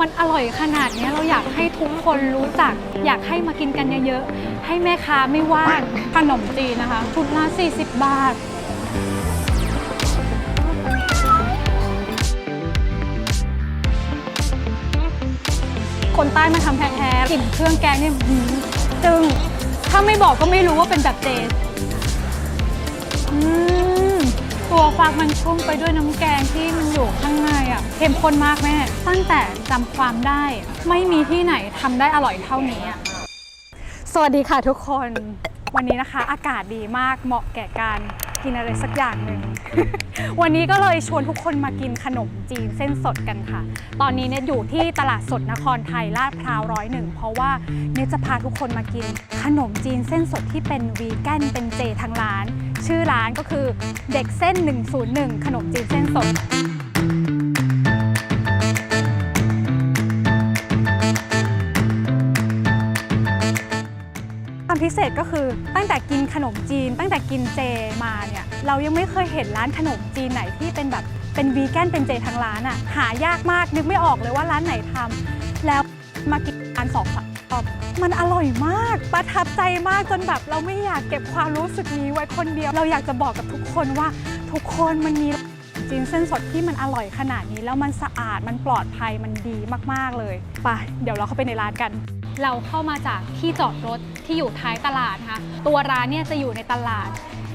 มันอร่อยขนาดนี้เราอยากให้ทุกคนรู้จัก อยากให้มากินกันเยอะๆ ให้แม่ค้าไม่ว่างขนมจีนนะคะชุดละ40 บาทคนใต้มาทำแท้ๆกลิ่นเครื่องแกงเนี่ยหืมจึง ถ้าไม่บอกก็ไม่รู้ว่าเป็นแบบเจอืม ตัวฟักมันชุ่มไปด้วยน้ำแกงที่มันอยู่ข้างในอะเข้มข้นมากแม่ ตั้งแต่จำความได้ ไม่มีที่ไหนทำได้อร่อยเท่านี้อะสวัสดีค่ะทุกคนวันนี้นะคะ อากาศดีมากเหมาะแก่การกินอะไรสักอย่างหนึ่ง วันนี้ก็เลยชวนทุกคนมากินขนมจีนเส้นสดกันค่ะ ตอนนี้เนี่ยอยู่ที่ตลาดสดนครไทยลาดพร้าวร้อยหนึ่งเพราะว่าเนี่ยจะพาทุกคนมากินขนมจีนเส้นสดที่เป็นวีแกนเป็นเจทางร้าน ชื่อร้านก็คือเด็กเส้น 101 ขนมจีนเส้นสดความพิเศษก็คือตั้งแต่กินขนมจีน ตั้งแต่กินเจมาเนี่ยเรายังไม่เคยเห็นร้านขนมจีนไหนที่เป็นแบบเป็นวีแกนเป็นเจทั้งร้านอะ่ะหายากมากนึกไม่ออกเลยว่าร้านไหนทำแล้วมากินร้านสองสาม มันอร่อยมาก ประทับใจมากจนแบบเราไม่อยากเก็บความรู้สึกนี้ไว้คนเดียว เราอยากจะบอกกับทุกคนว่า ทุกคนมันมีจีนเส้นสดที่มันอร่อยขนาดนี้ แล้วมันสะอาดมันปลอดภัยมันดีมากๆเลยไปเดี๋ยวเราเข้าไปในร้านกัน เราเข้ามาจากที่จอดรถ ที่อยู่ท้ายตลาดนะคะตัวร้านเนี่ยจะอยู่ในตลาด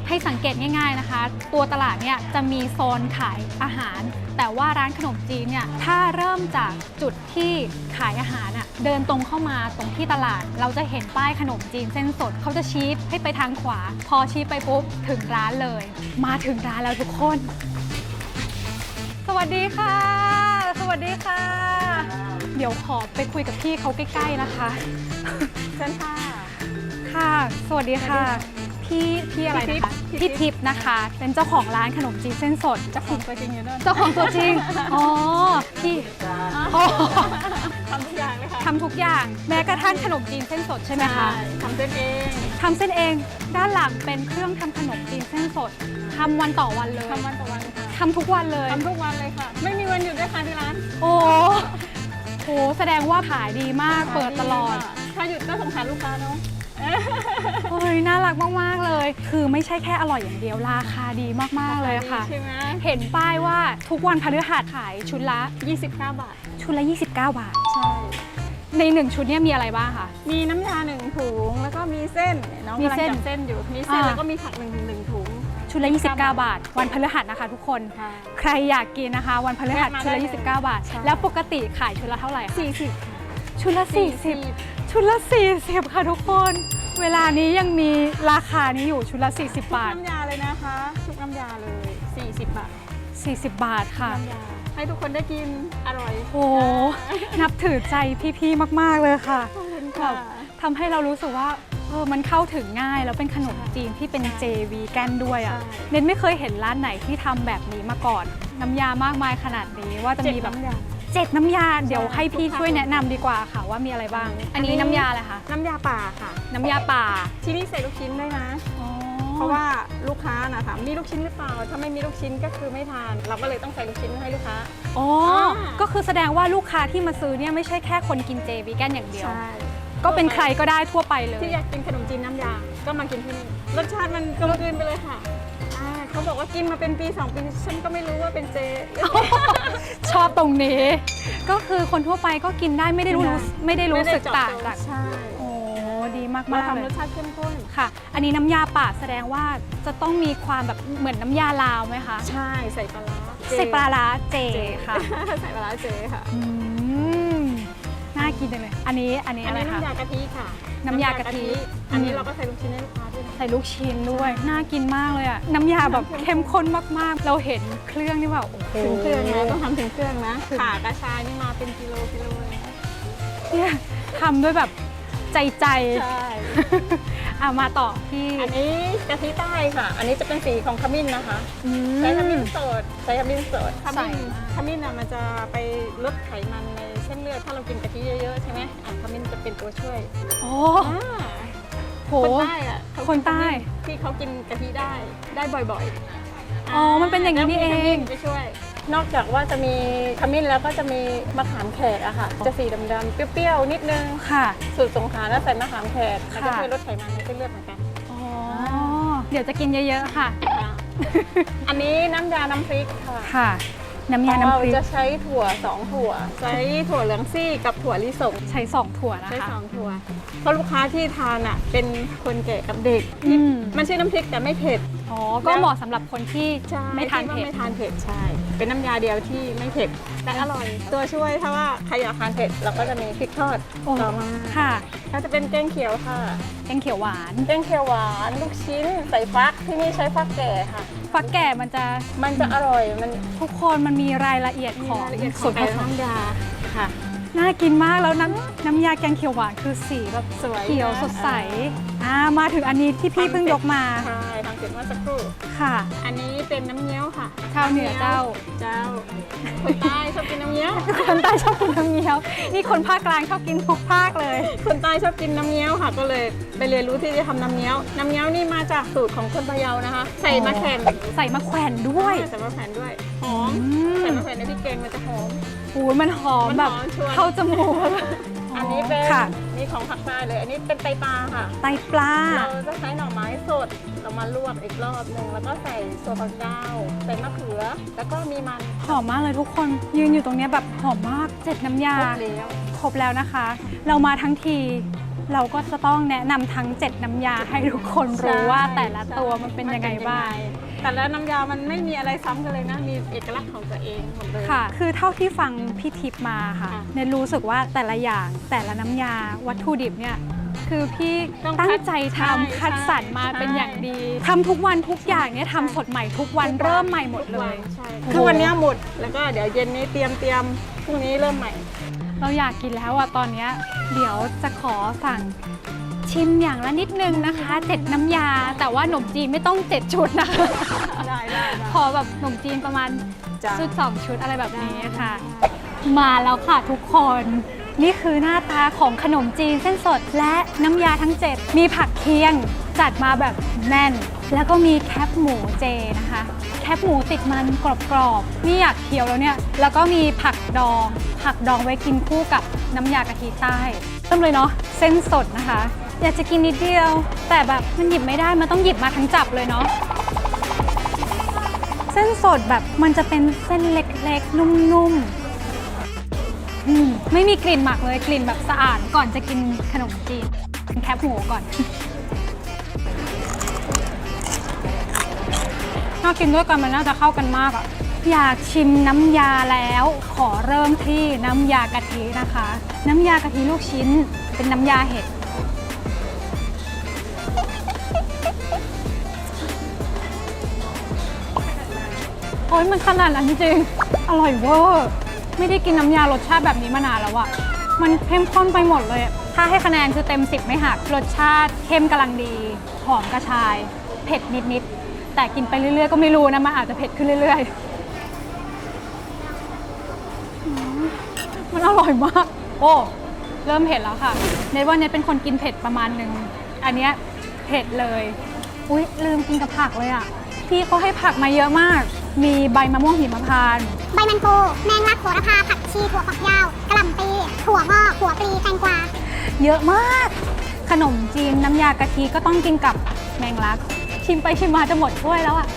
ให้สังเกตง่าย ๆนะคะ ตัวตลาดเนี่ยจะมีโซนขายอาหาร แต่ว่าร้านขนมจีนเนี่ยถ้าเริ่มจากจุดที่ขายอาหารอะเดินตรงเข้ามาตรงที่ตลาด เราจะเห็นป้ายขนมจีนเส้นสดเขาจะชี้ให้ไปทางขวา พอชี้ไปปุ๊บถึงร้านเลย มาถึงร้านแล้วทุกคน สวัสดีค่ะ สวัสดีค่ะ เดี๋ยวขอไปคุยกับพี่เขาใกล้ๆนะคะ เชิญค่ะ ค่ะ สวัสดีค่ะ พี่พี่อะไรนะคะ พี่พี่ทิทิพพย์ย์นะคะ เป็นเจ้าของร้านขนมจีนเส้นสด เจ้าของตัวจริงอยู่นั่นเจ้าของตัวจริง อ๋อ พี่อ๋อทำทุกอย่างเลยค่ะทำทุกอย่าง แม้กระทั่งขนมจีนเส้นสดใช่ไหมคะ ทำเส้นเองทำเส้นเอง ด้านหลังเป็นเครื่องทำขนมจีนเส้นสดทำวันต่อวันเลยทำวันต่อวันค่ะทำทุกวันเลย ทำทุกวันเลยค่ะ ไม่มีวันหยุดด้วยค่ะที่ร้าน โอ้โห แสดงว่าขายดีมาก เปิดตลอดค่ะถ้าหยุดก็สงสารลูกค้าเนาะ เฮ้ยน่ารักมากๆเลย คือไม่ใช่แค่อร่อยอย่างเดียวราคาดีมากๆเลยค่ะ ใช่ไหมเห็นป้ายว่าทุกวันพฤหัสขายชุดละ 29 บาท ชุดละ 29 บาท ใช่ ในหนึ่งชุดเนี่ยมีอะไรบ้างคะ มีน้ำยาหนึ่งถุงแล้วก็มีเส้นน้องมีกำลังเส้นจับเส้นอยู่ มีเส้นอ่า แล้วก็มีผักหนึ่งหนึ่งถุง ชุดละ 29 บาท วันพฤหัสนะคะ ทุกคน ค่ะใครอยากกินนะคะ วันพฤหัสแวะมาชุดละได้เลย29 บาท ใช่ แล้วปกติขายชุดละเท่าไหร่คะ40 ชุดละ 40 ชุดละ 40 ค่ะทุกคน เวลานี้ยังมีราคานี้อยู่ชุดละ 40 บาท น้ำยาเลยนะคะทุกน้ำยาเลย 40 บาท40 บาทค่ะ น้ำยาให้ทุกคนได้กินอร่อยโอ้โหนับถือใจพี่ๆ มากๆเลยค่ะขอบคุณแบค่ะบทำให้เรารู้สึกว่าเออมันเข้าถึงง่ายแล้วเป็นขนมจีนที่เป็นเจวีแกนด้วยอะใช่ เน้นไม่เคยเห็นร้านไหนที่ทำแบบนี้มาก่อน น้ำยามากมายขนาดนี้ว่าจะมีแบบ เจ็ดน้ำยา เจ็ดน้ำยาเดี๋ยวใช่ให้พี่ทุกภาคช่วยแนะนำดีกว่าค่ะว่ามีอะไรบ้าง อันนี้น้ำยาอะไรคะ น้ำยาป่าค่ะ น้ำยาป่าที่นี่ใส่ลูกชิ้นได้นะอ๋อเพราะว่าลูกค้านะถามมีลูกชิ้นหรือเปล่า ถ้าไม่มีลูกชิ้นก็คือไม่ทาน เราก็เลยต้องใส่ลูกชิ้นให้ลูกค้า อ๋ออ่า ก็คือแสดงว่าลูกค้าที่มาซื้อเนี่ยไม่ใช่แค่คนกินเจวีแกนอย่างเดียวใช่ก็เป็นใครก็ได้ทั่วไปเลย ที่อยากกินขนมจีนน้ำยา ก็มากินที่นี่ รสชาติมันกลมกลืนไปเลยค่ะอ่า เขาบอกว่ากินมาเป็นปีสองปีฉันก็ไม่รู้ว่าเป็นเจ ชอบตรงนี้ ก็คือคนทั่วไปก็กินได้ไม่ได้รู้กินได้ไม่ได้รู้สึกไม่ได้เจาะต่างจงจากใช่โอ้ดีมากมาๆเลทำรย สชาติเข้มข้น ค่ะ อันนี้น้ำยาป่าแสดงว่าจะต้องมีความแบบเหมือนน้ำยาลาวไหมคะใช่ใส่ปลาร้าเจใส่ปลาร้าเจค่ะ ใส่ปลาร้าเจค่ะ อืม น่ากินจังเลย อันนี้อันนี้อันอะไรนี้คะ น้ำยากะทิค่ะ น้ำยากะทิอันนี้เราก็ใส่ลูกชิ้นให้ลูกค้าด้วยนะใส่ลูกชิ้นด้วย น่ากินมากเลยอะน้ำยาแบบเข้มข้นมากๆ เราเห็นเครื่องนี่แบบโอ้โหถึงเครื่องนะต้องทำถึงเครื่องนะถึงขากระชายนี่มาเป็นกิโลกิโลเลยนะเนี่ยทำด้วยแบบใจใจใช่ๆอะมาต่อที่อันนี้กะทิใต้ค่ะ อันนี้จะเป็นสีของขมิ้นนะคะอืใช้ขมิ้นสด ใช้ขมิ้นสดขใส่มิ้นขมิ้นน่ะมันจะไปลดไขมันใน เส้นเลือดถ้าเรากินกะทิเยอะๆใช่ไหมอะขมิ้นจะเป็นตัวช่วยโอ้อ่าโห คนใต้อะเขาคนใต้ ที่เขากินกะทิได้ได้บ่อยๆอ๋อ มันเป็นอย่างนี้นี่เองจะช่วย นอกจากว่าจะมีขมิ้นแล้วก็จะมีมะขามแขกอะค่ะ จะสีดำๆเปรี้ยวๆนิดนึง ค่ะ สูตรสงขลาแล้วใส่มะขามแขกมันจะค่ะช่วยลดไขมันในเส้นเลือดเหมือนกันอ๋อ เดี๋ยวจะกินเยอะๆค่ะ ค่ะ อันนี้น้ำยาน้ำพริกค่ะ ค่ะ น้ำยาน้ำพริก เราจะใช้ถั่วสองถั่ว ใช้ถั่วเหลืองซี่กับถั่วลิสงใช้สองถั่วนะใช้คะ สองถั่ว เพราะลูกค้าที่ทานอะเป็นคนแก่กับเด็กอืม มันชื่อน้ำพริกแต่ไม่เผ็ด อ๋อ ก็เหมาะสำหรับคนที่ไม่ทานที่ว่เผ็ดไม่ทานเผ็ดใช่ เป็นน้ำยาเดียวที่ไม่เผ็ดแต่อร่อย ตัวช่วยถ้าว่าใครอยากทานเผ็ดเราก็จะมีพริกทอดโอ้ ต่อมาค่ะก็จะเป็นแกงเขียวค่ะแกงเขียวหวาน แกงเขียวหวานลูกชิ้นใส่ฟักที่นี่ใช้ฟักแก่ค่ะ ฟักแก่มันจะมันจะอร่อยมันทุกคนมันมีรายละเอียดมีของรายละเอียดขส่อวงนผไก่สมน้ำยาค่ะ น่ากินมากแล้วน้ำน้ำยาแกงเขียวหวานคือสีแบบสวยเขียวนะสดใสอ่ามาถึงอันนี้ที่พี่เพิ่งยกมาใช่ทำเสร็จเมื่อสักครู่ค่ะ อันนี้เป็นน้ำเงี้ยวค่ะชาวเหนือเจ้าเจ้าคนใต้ชอบกินน้ำเงี้ยวคนใต้ชอบกินน้ำเงี้ยวนี่คนภาคกลางชอบกินทุกภาคเลย คนใต้ชอบกินน้ำเงี้ยวค่ะ ก็เลยไปเรียนรู้ที่จะทำน้ำเงี้ยวน้ำเงี้ยวนี่มาจากสูตรของคนพะเยานะคะ ใส่มะแขวนใส่มะแขวนด้วยใส่มะแขวนด้วยหอมอืมใส่มะแขวนในพริกแกงมันจะหอม โอ้ยมันหอมมันหอมแบบชวน เข้าจมูก อันนี้เป็นค่ะ นี่ของผักใต้เลย อันนี้เป็นไตปลาค่ะ ไตปลา เราจะใช้หน่อไม้สดเรามาลวกอีกรอบหนึ่งแล้วก็ใส่ส่วนผักเจ้าใส่มะเขือ แล้วก็มีมันหอมมากเลยทุกคนยืนอยู่ตรงเนี้ยแบบหอมมากเจ็ดน้ำยา ครบแล้วครบแล้วนะคะ เรามาทั้งที เราก็จะต้องแนะนำทั้ง 7 น้ำยาให้ทุกคนรู้ว่าแต่ละตัวมันเป็นยังไงบ้าง แต่ละน้ำยามันไม่มีอะไรซ้ำกันเลยนะ มีเอกลักษณ์ของตัวเองหมดเลย ค่ะ คือเท่าที่ฟังพี่ทิพย์มาค่ะ ค่ะเนยรู้สึกว่าแต่ละอย่างแต่ละน้ำยาวัตถุดิบเนี่ย คือพี่ต้องตั้คังดใจใช่ทำคัดสรรมาใช่ เป็นอย่างดีทำทุกวันทุกอย่างเนี่ยทำสดใหม่ทุกวันเริ่มใหม่หมดเลย ใช่โอ้โหคือวันเนี้ยหมด แล้วก็เดี๋ยวเย็นนี้เตรียมเตรียมพรุ่งนี้เริ่มใหม่ เราอยากกินแล้วอะตอนเนี้ยเดี๋ยวจะขอสั่งชิมอย่างละนิดนึงนะคะเจ็ดน้ำยา แต่ว่าขนมจีนไม่ต้องเจ็ดชุดนะคะ ได้ได้ขอแบบขนมจีนประมาณจ้ะ ชุดสองชุดอะไรแบบนี้ค่ะ มาแล้วค่ะทุกคน นี่คือหน้าตาของขนมจีนเส้นสดและน้ำยาทั้ง7มีผักเคียงจัดมาแบบแน่น แล้วก็มีแคบหมูเจนะคะ แคบหมูติดมันกรอบๆนี่อยากเคี้ยวแล้วเนี่ย แล้วก็มีผักดอง ผักดองไว้กินคู่กับน้ำยากะทิใต้เริ่มเลยเนาะเส้นสดนะคะ อยากจะกินนิดเดียว แต่แบบมันหยิบไม่ได้ มันต้องหยิบมาทั้งจับเลยเนาะเส้นสดแบบมันจะเป็นเส้นเล็กๆ นุ่มๆมไม่มีกลิ่นหมักเลยกลิ่นแบบสะอาดก่อนจะกินขนมจีนกินแคบหมูก่อน น่ากินด้วยกันมันน่าจะเข้ากันมากอะอยากชิมน้ำยาแล้ว ขอเริ่มที่น้ำยากะทินะคะ น้ำยากะทิลูกชิ้น เป็นน้ำยาเห็ดโอ้ยมันขนาดนั้นจริงอร่อยเวอร์ไม่ได้กินน้ำยารสชาติแบบนี้มานานแล้วอะมันเข้มข้นไปหมดเลย ถ้าให้คะแนนคือเต็ม 10 ไม่หัก รสชาติเข้มกำลังดี หอมกระชาย เผ็ดนิดๆ แต่กินไปเรื่อยๆ ก็ไม่รู้นะมันอาจจะเผ็ดขึ้นเรื่อยๆอืมมันอร่อยมาก โอ้ เริ่มเผ็ดแล้วค่ะ เนทว่าเนทเป็นคนกินเผ็ดประมาณหนึ่ง อันเนี้ยเผ็ดเลย อุ๊ยลืมกินกับผักเลยอะ พี่เขาให้ผักมาเยอะมาก มีใบมะม่วงหิมพานต์ใบมันปูแมงลักโหระพาผักชีถั่วฝักยาวกระหล่ำปีถั่วงอกหัวปลีแตงกวา เยอะมาก ขนมจีนน้ำยากะทิก็ต้องกินกับแมงลัก ชิมไปชิมมาจะหมดถ้วยแล้วอะ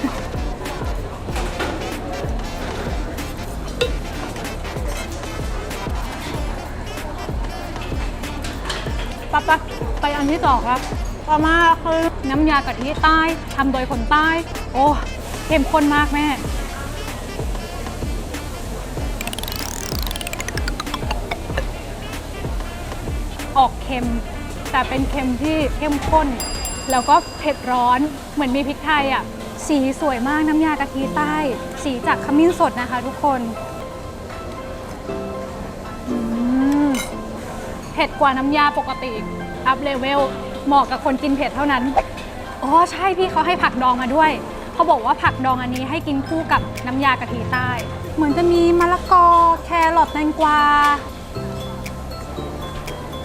ปะปะไปอันที่สองครับ ต่อมาคือน้ำยากะทิใต้ทำโดยคนใต้ โอ้ เข้มข้นมากแม่ออกเค็ม แต่เป็นเค็มที่เข้มข้น แล้วก็เผ็ดร้อนเหมือนมีพริกไทยอะสีสวยมากน้ำยากะทิใต้ สีจากขมิ้นสดนะคะทุกคนเผ็ดกว่าน้ำยาปกติอัพเลเวลเหมาะกับคนกินเผ็ดเท่านั้นอ๋อใช่พี่เขาให้ผักดองมาด้วยเขาบอกว่าผักดองอันนี้ให้กินคู่กับน้ำยากะทิใต้ เหมือนจะมีมะละกอแครอทแตงกวา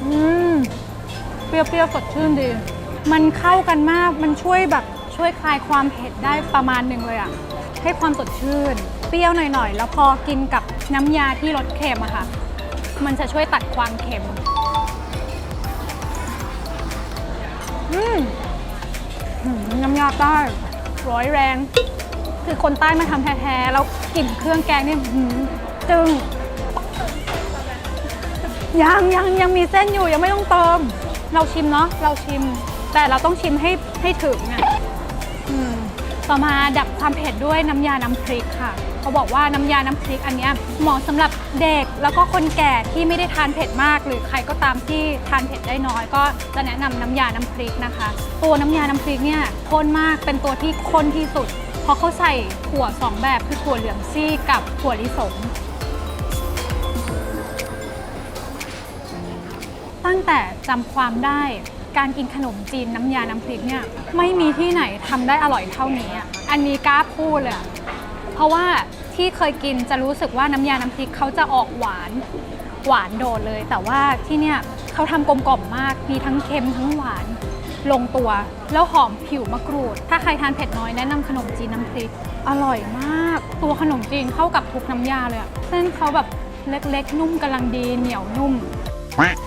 อืมเปรี้ยวๆสดชื่นดี มันเข้ากันมาก มันช่วยแบบช่วยคลายความเผ็ดได้ประมาณหนึ่งเลยอะให้ความสดชื่น เปรี้ยวหน่อยๆ แล้วพอกินกับน้ำยาที่รสเค็มอะค่ะ มันจะช่วยตัดความเค็ม อืมน้ำยาใต้ร้อยแรง คือคนใต้มาทำแท้ๆ แล้วกลิ่นเครื่องแกงนี่หืมจึงยังยังยังมีเส้นอยู่ยังไม่ต้องเติม เราชิมเนาะเราชิม แต่เราต้องชิมให้ให้ถึงอะอืมต่อมาดับความเผ็ดด้วยน้ำยาน้ำพริกค่ะ เขาบอกว่าน้ำยาน้ำพริกอันนี้เหมาะสำหรับเด็กแล้วก็คนแก่ที่ไม่ได้ทานเผ็ดมาก หรือใครก็ตามที่ทานเผ็ดได้น้อย ก็จะแนะนำน้ำยาน้ำพริกนะคะ ตัวน้ำยาน้ำพริกเนี่ยข้นมากเป็นตัวที่ข้นที่สุด เพราะเขาใส่ถั่วสองแบบคือถั่วเหลืองซี่กับถั่วลิสงตั้งแต่จำความได้ การกินขนมจีนน้ำยาน้ำพริกเนี่ยไม่มีที่ไหนทำได้อร่อยเท่านี้อะอันนี้กล้าพูดเลยอะเพราะว่าที่เคยกินจะรู้สึกว่าน้ำยาน้ำพริกเขาจะออกหวานหวานโดดเลย แต่ว่าที่เนี่ยเขาทำกลมกล่อมมาก มีทั้งเค็มทั้งหวานลงตัว แล้วหอมผิวมะกรูด ถ้าใครทานเผ็ดน้อยแนะนำขนมจีนน้ำพริก อร่อยมาก ตัวขนมจีนเข้ากับทุกน้ำยาเลยอะเส้นเขาแบบเล็กๆ นุ่มกำลังดีเหนียวนุ่ม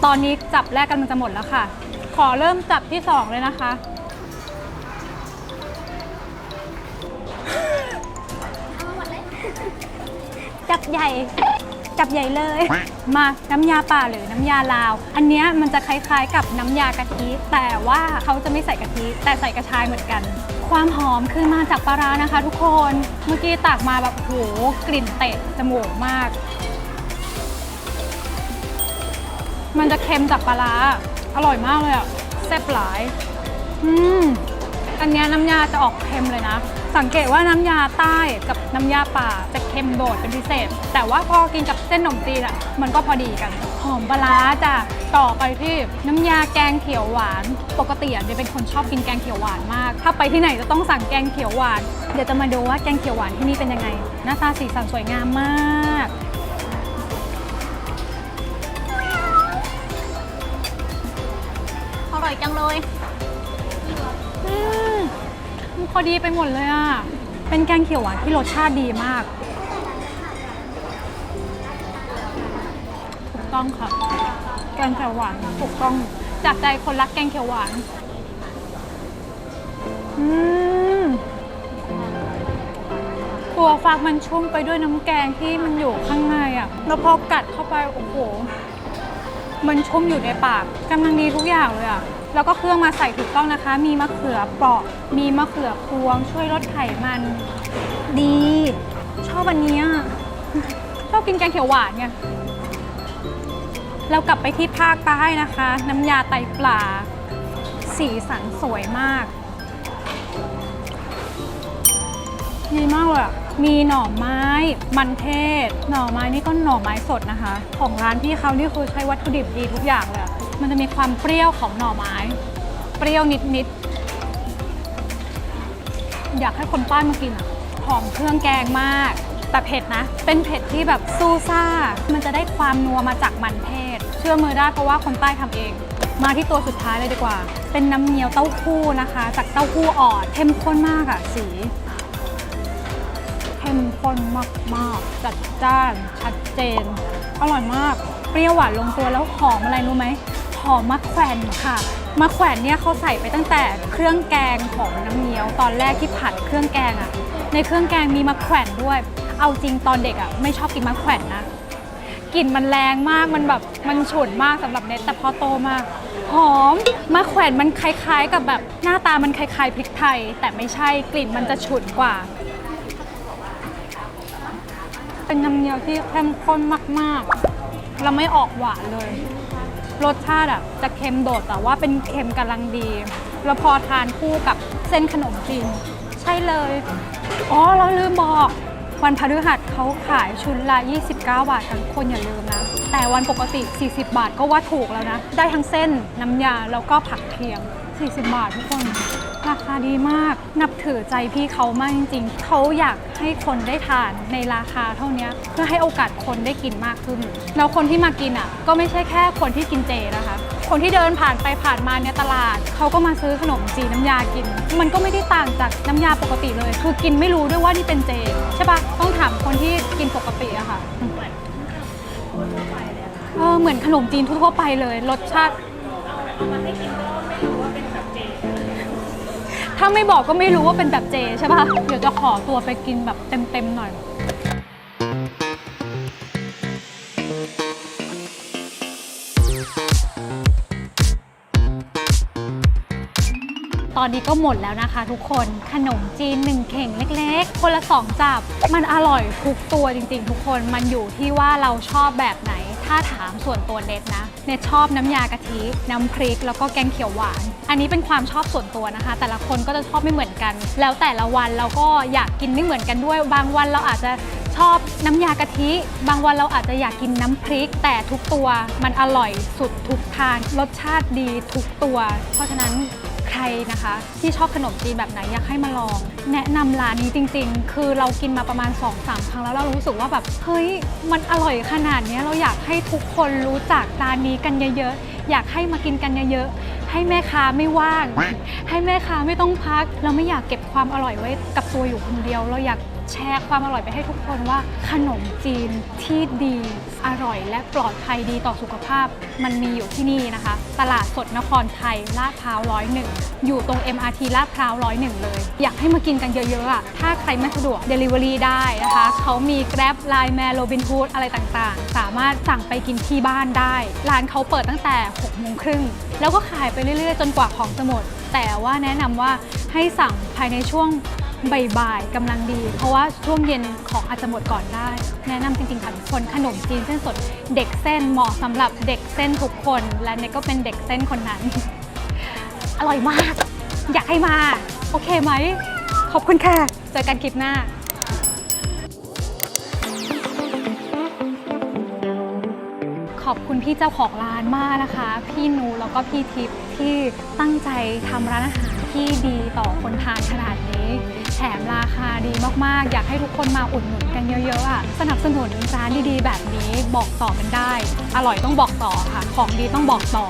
ตอนนี้จับแรกกำลังจะหมดแล้วค่ะ ขอเริ่มจับที่2เลยนะคะ จับใหญ่ จับใหญ่เลย มาน้ำยาป่าหรือน้ำยาลาว อันเนี้ยมันจะคล้ายๆกับน้ำยากะทิ แต่ว่าเขาจะไม่ใส่กะทิ แต่ใส่กระชายเหมือนกัน ความหอมคือมาจากปลาร้านะคะ ทุกคน เมื่อกี้ตักมาแบบโหกลิ่นเตะจมูกมาก มันจะเค็มจากปลาร้า อร่อยมากเลยอะแซ่บหลาย อืม อันเนี้ยน้ำยาจะออกเค็มเลยนะ สังเกตว่าน้ำยาใต้กับน้ำยาป่าจะเค็มโดดเป็นพิเศษ แต่ว่าพอกินกับเส้นขนมจีนอะมันก็พอดีกัน หอมปลาร้าจ้ะ ต่อไปที่น้ำยาแกงเขียวหวาน ปกติอะเดี๋ยวเป็นคนชอบกินแกงเขียวหวานมาก ถ้าไปที่ไหนจะต้องสั่งแกงเขียวหวาน เดี๋ยวจะมาดูว่าแกงเขียวหวานที่นี่เป็นยังไง หน้าตาสีสันสวยงามมาก ร่อยจังเลยอืมมันพอดีไปหมดเลยอะ เป็นแกงเขียวหวานที่รสชาติดีมากถูกต้องค่ะ แกงเขียวหวานถูกต้องจากใจคนรักแกงเขียวหวาน อืมตัวฟักมันชุ่มไปด้วยน้ำแกงที่มันอยู่ข้างในอะ แล้วพอกัดเข้าไป โอ้โห มันชุ่มอยู่ในปากกำลังดีทุกอย่างเลยอะแล้วก็เครื่องมาใส่ถูกต้องนะคะ มีมะเขือเปราะ มีมะเขือพวง ช่วยลดไขมัน ดี ชอบอันนี้ชอบกินแกงเขียวหวานไงเรากลับไปที่ภาคใต้นะคะ น้ำยาไตปลา สีสันสวยมาก ดีมากเลยอะ มีหน่อไม้ มันเทศ หน่อไม้นี่ก็หน่อไม้สดนะคะ ของร้านพี่เขานี่คือใช้วัตถุดิบดีทุกอย่างเลย มันจะมีความเปรี้ยวของหน่อไม้ เปรี้ยวนิดๆ อยากให้คนใต้มากินอะหอมเครื่องแกงมาก แต่เผ็ดนะ เป็นเผ็ดที่แบบซูซ่า มันจะได้ความนัวมาจากมันเทศ เชื่อมือได้เพราะว่าคนใต้ทำเอง มาที่ตัวสุดท้ายเลยดีกว่า เป็นน้ำเงี้ยวเต้าหู้นะคะ จากเต้าหู้อ่อนเข้มข้นมากอะสี มข้นมากๆ จัดจ้านชัดเจน อร่อยมาก เปรี้ยวหวานลงตัวแล้วหอมอะไรรู้ไหมหอมมะแขวนค่ะมะแขวนเนี่ยเขาใส่ไปตั้งแต่เครื่องแกงของน้ำเงี้ยว ตอนแรกที่ผัดเครื่องแกงอะในเครื่องแกงมีมะแขวนด้วย เอาจริงตอนเด็กอะไม่ชอบกินมะแขวนนะกลิ่นมันแรงมากมันแบบมันฉุนมากสำหรับเน็ตแต่พอโตมาหอมมะแขวนมันคล้ายๆ กับแบบหน้าตามันคล้ายๆพริกไทย แต่ไม่ใช่กลิ่นมันจะฉุนกว่า เป็นน้ำเงี้ยวที่เข้มข้นมากๆแล้วไม่ออกหวานเลย รสชาติอะจะเค็มโดดแต่ว่าเป็นเค็มกำลังดี แล้วพอทานคู่กับเส้นขนมจีนใช่เลย อ๋อ เราลืมบอก วันพฤหัสเขาขายชุดละ 29 บาทกันคนอย่าลืมนะ แต่วันปกติ 40 บาทก็ว่าถูกแล้วนะ ได้ทั้งเส้นน้ำยาแล้วก็ผักเคียง 40 บาททุกคน ราคาดีมาก นับถือใจพี่เขามากจริงๆ เขาอยากให้คนได้ทานในราคาเท่านี้เพื่อให้โอกาสคนได้กินมากขึ้น แล้วคนที่มากินอะ ก็ไม่ใช่แค่คนที่กินเจนะคะ คนที่เดินผ่านไปผ่านมาในตลาด เขาก็มาซื้อขนมจีนน้ำยากิน มันก็ไม่ได้ต่างจากน้ำยาปกติเลย คือกินไม่รู้ด้วยว่านี่เป็นเจใช่ปะต้องถามคนที่กินปกติอะค่ะเออเหมือนขนมจีนทั่วไปเลย รสชาติ ถ้าไม่บอกก็ไม่รู้ว่าเป็นแบบเจใช่ปะเดี๋ยวจะขอตัวไปกินแบบเต็มๆหน่อย ตอนนี้ก็หมดแล้วนะคะทุกคน ขนมจีนหนึ่งเข่งเล็ก ๆ คนละสองจับ มันอร่อยทุกตัวจริงๆ ทุกคน มันอยู่ที่ว่าเราชอบแบบไหน ถ้าถามส่วนตัวเน็ตนะเน็ตชอบน้ำยากะทิน้ำพริก แล้วก็แกงเขียวหวาน อันนี้เป็นความชอบส่วนตัวนะคะ แต่ละคนก็จะชอบไม่เหมือนกัน แล้วแต่ละวันเราก็อยากกินไม่เหมือนกันด้วย บางวันเราอาจจะชอบน้ำยากะทิ บางวันเราอาจจะอยากกินน้ำพริก แต่ทุกตัวมันอร่อยสุดทุกทางรสชาติดีทุกตัว เพราะฉะนั้น ใครนะคะ ที่ชอบขนมจีนแบบไหนอยากให้มาลอง แนะนำร้านนี้จริง ๆ คือเรากินมาประมาณ 2-3 ครั้งแล้วเรารู้สึกว่าแบบเฮ้ยมันอร่อยขนาดนี้เราอยากให้ทุกคนรู้จักร้านนี้กันเยอะๆ อยากให้มากินกันเยอะๆ ให้แม่ค้าไม่ว่าง ให้แม่ค้าไม่ต้องพัก เราไม่อยากเก็บความอร่อยไว้กับตัวอยู่คนเดียว เราอยาก แชร์ความอร่อยไปให้ทุกคนว่าขนมจีนที่ดีอร่อยและปลอดภัยดีต่อสุขภาพ มันมีอยู่ที่นี่นะคะ ตลาดสดนครไทยลาดพร้าวร้อยหนึ่งอยู่ตรง MRT ลาดพร้าวร้อยหนึ่งเลย อยากให้มากินกันเยอะๆอะถ้าใครไม่สะดวก Delivery ได้นะคะ เขามี Grab Line Man Robin Hood อะไรต่างๆ สามารถสั่งไปกินที่บ้านได้ ร้านเขาเปิดตั้งแต่6โมงครึ่งแล้วก็ขายไปเรื่อยๆ จนกว่าของจะหมด แต่ว่าแนะนำว่าให้สั่งภายในช่วง บ่ายๆกำลังดี เพราะว่าช่วงเย็นของอาจจะหมดก่อนได้ แนะนำจริงๆค่ะทุกคนขนมจีนเส้นสด เด็กเส้นเหมาะสำหรับเด็กเส้นทุกคน และเนยก็เป็นเด็กเส้นคนนั้น อร่อยมาก อยากให้มา โอเคไหม ขอบคุณค่ะ เจอกันคลิปหน้าขอบคุณพี่เจ้าของร้านมากนะคะ พี่นูแล้วก็พี่ทิพย์ที่ตั้งใจทำร้านอาหารที่ดีต่อคนทานขนาดนี้ แถมราคาดีมากๆ อยากให้ทุกคนมาอุดหนุนกันเยอะๆอะสนับสนุนร้านดีๆ แบบนี้บอกต่อกันได้ อร่อยต้องบอกต่อค่ะ ของดีต้องบอกต่อ